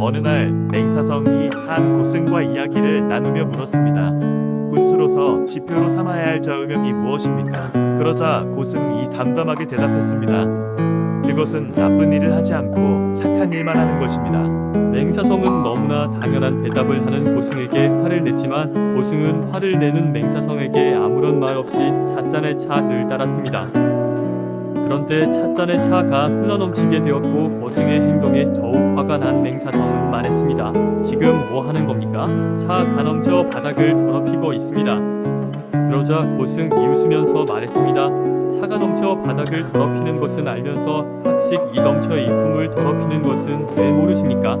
어느 날 맹사성이 한 고승과 이야기를 나누며 물었습니다. 군수로서 지표로 삼아야 할 좌우명이 무엇입니까? 그러자 고승이 담담하게 대답했습니다. 그것은 나쁜 일을 하지 않고 착한 일만 하는 것입니다. 맹사성은 너무나 당연한 대답을 하는 고승에게 화를 냈지만 고승은 화를 내는 맹사성에게 아무런 말 없이 찻잔의 차를 따랐습니다. 그런데 찻잔의 차가 흘러넘치게 되었고 고승의 행동에 더욱 화가 난. 지금 뭐 하는 겁니까? 차 가 넘쳐 바닥을 더럽히고 있습니다. 그러자 고승 이 웃으면서 말했습니다. 차가 넘쳐 바닥을 더럽히는 것은 알면서 학식 이 넘쳐 일품을 더럽히는 것은 왜 모르십니까?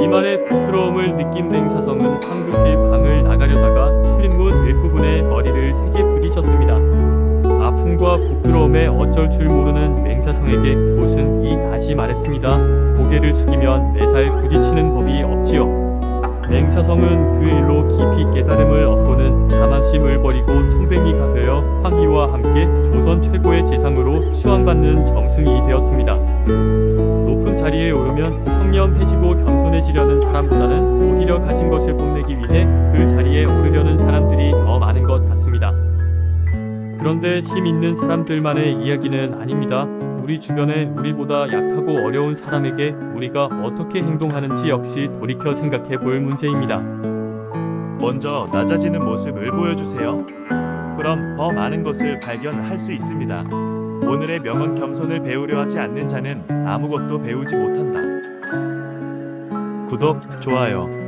이 말에 부끄러움을 느낀 맹사성은 황급히 방을 나가려다가 출입문 윗부분에 머리를 세게 부딪혔습니다. 아픔과 부끄러움에 어쩔 줄 모르는 맹사성에게 고승이 다시 말했습니다. 고개를 숙이면 매살 부딪히는 법이 없지요. 맹사성은 그 일로 깊이 깨달음을 얻고는 자만심을 버리고 청뱅이가 되어 황희와 함께 조선 최고의 재상으로 수왕받는 정승이 되었습니다. 높은 자리에 오르면 청렴해지고 겸손해지려는 사람보다는 오히려 가진 것을 뽐내기 위해 그 자리에 오르려는 사람들이 더 많은 것 같습니다. 그런데 힘 있는 사람들만의 이야기는 아닙니다. 우리 주변에 우리보다 약하고 어려운 사람에게 우리가 어떻게 행동하는지 역시 돌이켜 생각해 볼 문제입니다. 먼저 낮아지는 모습을 보여주세요. 그럼 더 많은 것을 발견할 수 있습니다. 오늘의 명언 겸손을 배우려 하지 않는 자는 아무것도 배우지 못한다. 구독, 좋아요.